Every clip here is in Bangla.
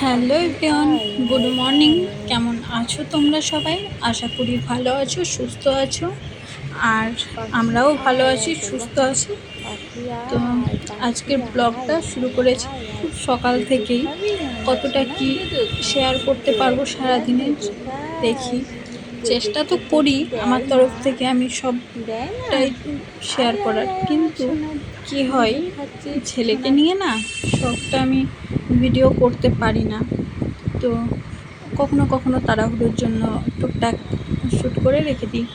Hello everyone, good morning. কেমন আছো তোমরা সবাই? আশা করি ভালো আছো, সুস্থ আছো, আর আমরাও ভালো আছি, সুস্থ আছি। তো আজকের ব্লগটা শুরু করেছি খুব সকাল থেকেই। কতটা কি শেয়ার করতে পারব সারাদিনে, দেখি। চেষ্টা তো করি আমার তরফ থেকে আমি সবটাই শেয়ার করার। কিন্তু কি হয়, ছেলেকে নিয়ে না সবটা আমি ভিডিও করতে পারি না। তো কখনো কখনো তাড়াহুড়োর জন্য টুকটাক শ্যুট করে রেখে দিই।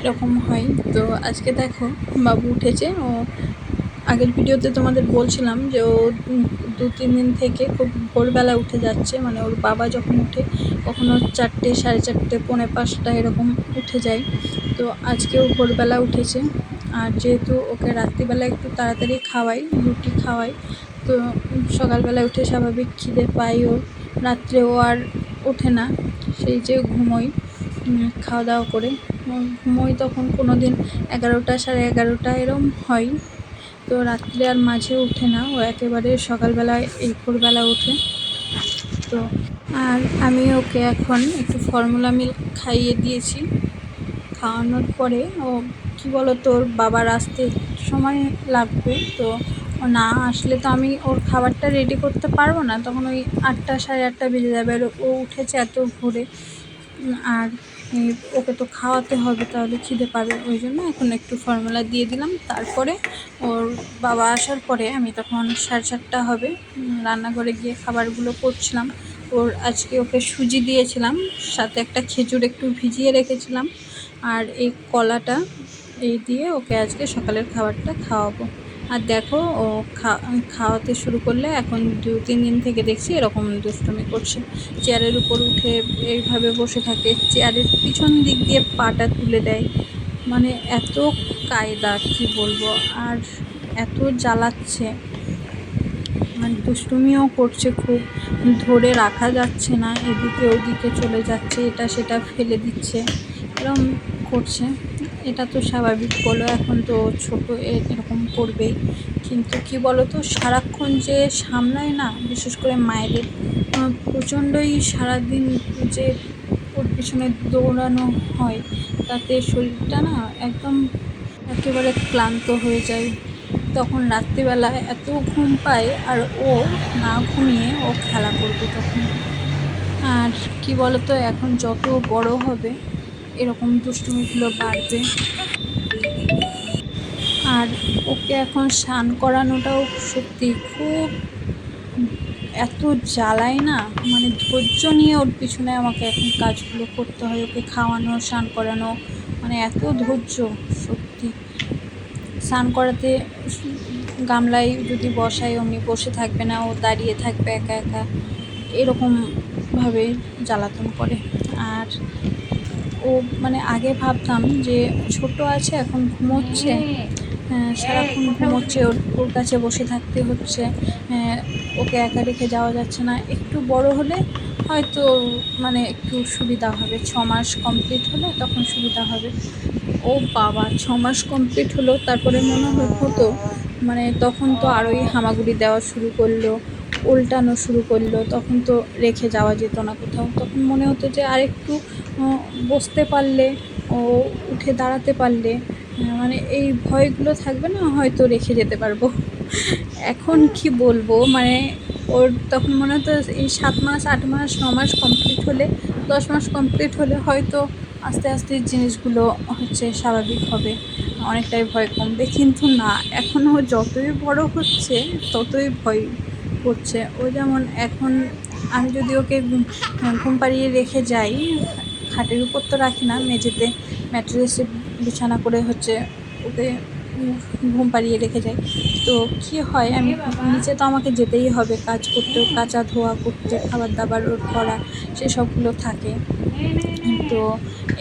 এরকম হয়। তো আজকে দেখো, বাবু উঠেছে, ও আগের ভিডিওতে তোমাদের বলছিলাম যে ও দু তিন দিন থেকে খুব ভোরবেলা উঠে যাচ্ছে মানে ওর বাবা যখন উঠে কখনো চারটে, সাড়ে চারটে, পৌনে পাঁচটা এরকম উঠে যায়। তো আজকেও ভোরবেলা উঠেছে আর যেহেতু ওকে রাত্রিবেলা একটু তাড়াতাড়ি খাওয়াই, রুটি খাওয়াই, তো সকালবেলা উঠে স্বাভাবিক খিদে পাই ও রাত্রে ও আর ওঠে না, সেই যে ঘুমোই খাওয়া দাওয়া করে। ঘুমোই তখন কোনো দিন এগারোটা, সাড়ে এগারোটা এরম হয়। তো রাত্রে আর মাঝে ওঠে না, ও একেবারে সকালবেলায়, এই ভোরবেলা ওঠে তো আর আমি ওকে এখন একটু ফর্মুলা মিল্ক খাইয়ে দিয়েছি। খাওয়ানোর পরে ও, কী বলো তোর বাবার আসতে সময় লাগবে। তো না আসলে তো আমি ওর খাবারটা রেডি করতে পারব না। তখন ওই আটটা, সাড়ে আটটা বেজে যাবে। আর ও উঠেছে এত ভোরে। আর ওকে তো খাওয়াতে হবে, তাহলে খিদে পাবে। ওই জন্য এখন একটু ফর্মুলা দিয়ে দিলাম। তারপরে ওর বাবা আসার পরে আমি তখন সাড়ে সাতটা হবে রান্নাঘরে গিয়ে খাবারগুলো করছিলাম। ওর আজকে ওকে সুজি দিয়েছিলাম, সাথে একটা খেজুর একটু ভিজিয়ে রেখেছিলাম। আর এই কলাটা এই দিয়ে ওকে আজকে সকালের খাবারটা খাওয়াবো। আর দেখো, ও খাওয়াতে শুরু করলে এখন দু, তিন দিন থেকে দেখছি এরকম দুষ্টুমি করছে। চেয়ারের উপর উঠে এইভাবে বসে থাকে। চেয়ারের পিছন দিক দিয়ে পাটা তুলে দেয়। মানে এত কায়দা, কি বলব? আর এত জ্বালাচ্ছে। মানে দুষ্টুমিও করছে খুব। ধরে রাখা যাচ্ছে না, এদিকে ওদিকে চলে যাচ্ছে, এটা সেটা ফেলে দিচ্ছে। এরকম করছে। এটা তো স্বাভাবিক বলো, এখন তো ছোট এরকম করবেই। কিন্তু কি বলো তো সারাক্ষণ যে সামলায় না, বিশেষ করে মায়েদের প্রচণ্ডই সারাদিন যে ওর পিছনে দৌড়ানো হয়, তাতে শরীরটা না একদম একেবারে ক্লান্ত হয়ে যায়। তখন রাত্রিবেলা এত ঘুম পায়, আর ও না ঘুমিয়ে ও খেলা করবে তখন। আর কি বলতো, এখন যত বড় হবে এরকম দুষ্টুমিগুলো বাড়বে আর ওকে এখন স্নান করানোটাও সত্যি খুব এত জ্বালায় না মানে ধৈর্য নিয়ে ওর পিছনে আমাকে এখন কাজগুলো করতে হয়, ওকে খাওয়ানো, স্নান করানো মানে এত ধৈর্য সত্যি। স্নান করাতে গামলায় যদি বসাই অমনি বসে থাকবে না, ও দাঁড়িয়ে থাকবে একা একা, এরকমভাবে জ্বালাতন করে। আর ও মানে আগে ভাবতাম যে ছোট আছে, এখন ঘুমোচ্ছে। সারাক্ষণ ঘুমোচ্ছে, ওর ওর কাছে বসে থাকতে হচ্ছে। ওকে একা রেখে যাওয়া যাচ্ছে না। একটু বড় হলে হয়তো মানে একটু সুবিধা হবে। ছ মাস কমপ্লিট হলে তখন সুবিধা হবে। ও বাবা, ছ মাস কমপ্লিট হলো, তারপরে মনে হতো মানে তখন তো আরোই হামাগুড়ি দেওয়া শুরু করল। উল্টানো শুরু করল, তখন তো রেখে যাওয়া যেত না কোথাও। তখন মনে হতো যে আরেকটু বসতে পারলে ও উঠে দাঁড়াতে পারলে মানে এই ভয়গুলো থাকবে না, হয়তো রেখে যেতে পারব। এখন কি বলব মানে ওর তখন মনে হতো এই সাত মাস, আট মাস, ন মাস কমপ্লিট হলে, দশ মাস কমপ্লিট হলে হয়তো আস্তে আস্তে জিনিসগুলো হচ্ছে স্বাভাবিক হবে, অনেকটাই ভয় কমবে। কিন্তু না এখনও যতই বড় হচ্ছে, ততই ভয় করছে। ও যেমন এখন আমি যদি ওকে ঘুম পাড়িয়ে রেখে যাই, খাটের উপর তো রাখি না, মেঝেতে ম্যাট্রেসে বিছানা করে হচ্ছে ওকে ঘুম পাড়িয়ে রেখে যাই। তো কী হয়, আমি নিচে তো আমাকে যেতেই হবে, কাজ করতে কাচা ধোয়া করতে খাবার দাবার ওর করা, সেসবগুলো থাকে। তো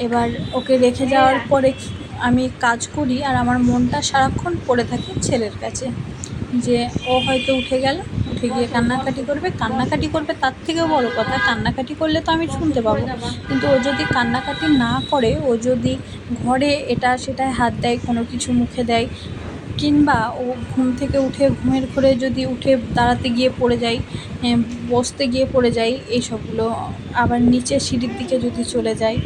এবার ওকে রেখে যাওয়ার পরে আমি কাজ করি আর আমার মনটা সারাক্ষণ পড়ে থাকে ছেলের কাছে। যে ও হয়তো উঠে গেল উঠে গিয়ে কান্নাকাটি করবে কান্নাকাটি করবে তার থেকেও বড় কথা, কান্নাকাটি করলে তো আমি শুনতে পাবো। কিন্তু ও যদি কান্নাকাটি না করে, ও যদি ঘরে এটা সেটায় হাত দেয়, কোনো কিছু মুখে দেয়, কিংবা ও ঘুম থেকে উঠে, ঘুমের ঘোরে যদি উঠে দাঁড়াতে গিয়ে পড়ে যায় বসতে গিয়ে পড়ে যায়, এইসবগুলো আবার নিচে সিঁড়ির দিকে যদি চলে যায়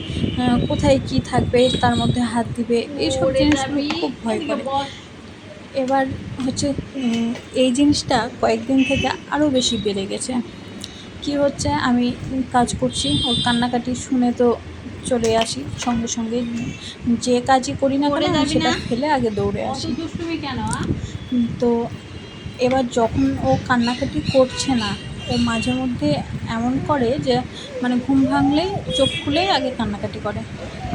কোথায় কি থাকবে, তার মধ্যে হাত দিবে, এইসব জিনিসগুলো খুব ভয় করে। এবার হচ্ছে এই জিনিসটা কয়েকদিন থেকে আরও বেশি বেড়ে গেছে। কি হচ্ছে আমি কাজ করছি ওর কান্নাকাটি শুনে তো চলে আসি সঙ্গে সঙ্গে। যে কাজই করি না আমি সেটা ফেলে আগে দৌড়ে আসি। কেন তো এবার যখন ও কান্নাকাটি করছে না ও মাঝে মধ্যে এমন করে যে মানে ঘুম ভাঙলেই চোখ খুলেই আগে কান্নাকাটি করে।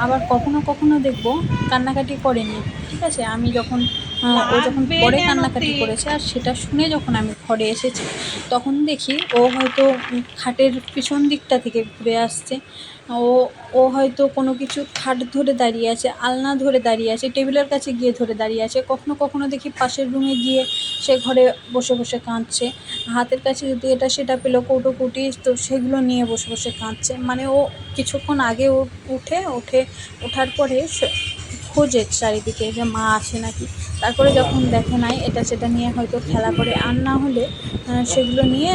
আবার কখনো কখনো দেখব কান্নাকাটি করেনি। ঠিক আছে আমি যখন ও যখন পরে কেন কান্নাকাটি করেছে আর সেটা শুনে যখন আমি ঘরে এসেছি তখন দেখি ও হয়তো খাটের পিছন দিকটা থেকে ঘুরে আসছে। ও ও হয়তো কোনো কিছু খাট ধরে দাঁড়িয়ে আছে আলনা ধরে দাঁড়িয়ে আছে টেবিলের কাছে গিয়ে ধরে দাঁড়িয়ে আছে। কখনো কখনো দেখি পাশের রুমে গিয়ে সে ঘরে বসে বসে কাঁদছে। হাতের কাছে যদি এটা সেটা পেল কৌটো কুটি তো সেগুলো নিয়ে বসে বসে কাঁদছে। মানে ও কিছুক্ষণ আগে ও উঠে উঠে ওঠার পরে সে- খোঁজে চারিদিকে যে মা আছে নাকি, তারপরে যখন দেখে নাই, এটা সেটা নিয়ে হয়তো খেলা করে আর না হলে সেগুলো নিয়ে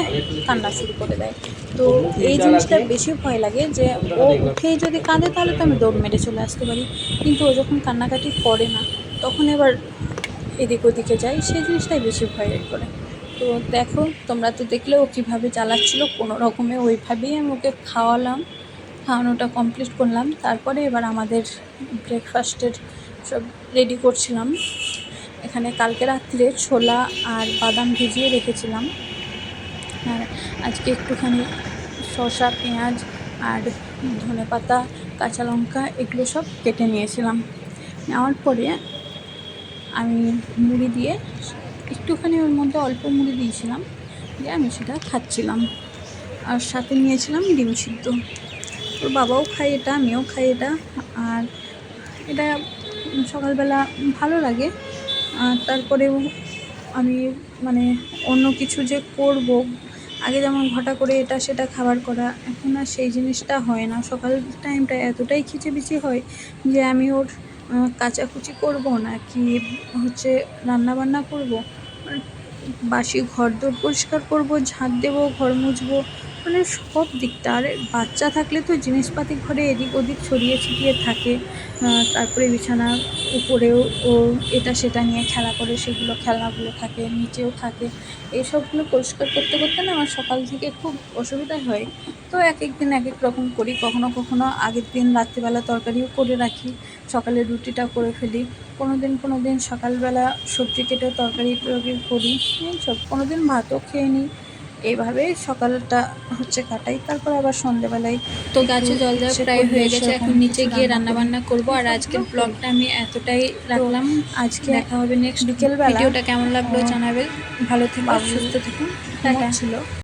কান্না শুরু করে দেয়। তো এই জিনিসটা বেশি ভয় লাগে যে ও উঠেই যদি কাঁদে তাহলে তো আমি দৌড় মেরে চলে আসতে পারি। কিন্তু ও যখন কান্নাকাটি করে না, তখন এবার এদিক ওদিকে যায়, সেই জিনিসটাই বেশি ভয় করে। তো দেখো, তোমরা তো দেখলে ও কীভাবে চালাচ্ছিলো, কোনো রকমে ওইভাবেই আমি ওকে খাওয়ালাম। খাওয়ানোটা কমপ্লিট করলাম। তারপরে এবার আমাদের ব্রেকফাস্টের সব রেডি করছিলাম। এখানে কালকে রাত্রে ছোলা আর বাদাম ভিজিয়ে রেখেছিলাম। আর আজকে একটুখানি শসা, পেঁয়াজ আর ধনে পাতা কাঁচা লঙ্কা এগুলো সব কেটে নিয়েছিলাম। নেওয়ার পরে আমি মুড়ি দিয়ে একটুখানি ওর মধ্যে অল্প মুড়ি দিয়েছিলাম। দিয়ে আমি সেটা খাচ্ছিলাম। আর সাথে নিয়েছিলাম ডিম সিদ্ধ। ওর বাবাও খায় এটা, আমিও খাই এটা। আর এটা সকালবেলা ভালো লাগে। আর তারপরেও আমি মানে অন্য কিছু যে করব, আগে যেমন ঘটা করে এটা সেটা খাবার করা, এখন আর সেই জিনিসটা হয় না। সকাল টাইমটা এতটাই খিচেবিচি হয় যে আমি ওর কাচাকুচি করব না কি হচ্ছে রান্না বান্না করব বাসি ঘর দোর পরিষ্কার করব, ঝাঁট দেবো, ঘর মুছবো মানে সব দিকটা। আর বাচ্চা থাকলে তো জিনিসপাতি ঘরে এদিক ওদিক ছড়িয়ে ছিটিয়ে থাকে। তারপরে বিছানা উপরেও ও এটা সেটা নিয়ে খেলা করে, সেগুলো খেলনাগুলো থাকে, নিচেও থাকে। এইসবগুলো পরিষ্কার করতে করতে না আমার সকাল থেকে খুব অসুবিধা হয়। তো এক এক দিন এক এক রকম করি, কখনো কখনো আগের দিন রাত্রিবেলা তরকারিও করে রাখি, সকালে রুটিটা করে ফেলি। কোনো দিন কোনো দিন সকালবেলা সবজি কেটে তরকারি টরকারি করি এইসব কোনো দিন ভাতও খেয়ে নিই এইভাবে সকালটা হচ্ছে কাটাই তারপর আবার সন্ধেবেলায় তো গাছে জল দেওয়া প্রায় হয়ে গেছে এখন নিচে গিয়ে রান্না বান্না করব। আর আজকের ব্লগটা আমি এতটাই রাখলাম। আজকে দেখা হবে নেক্সট বিকেলবেলা। ভিডিওটা কেমন লাগল জানাবেন। জানাবে ভালো থেকে বাবু সুস্থ থাকুন। ছিল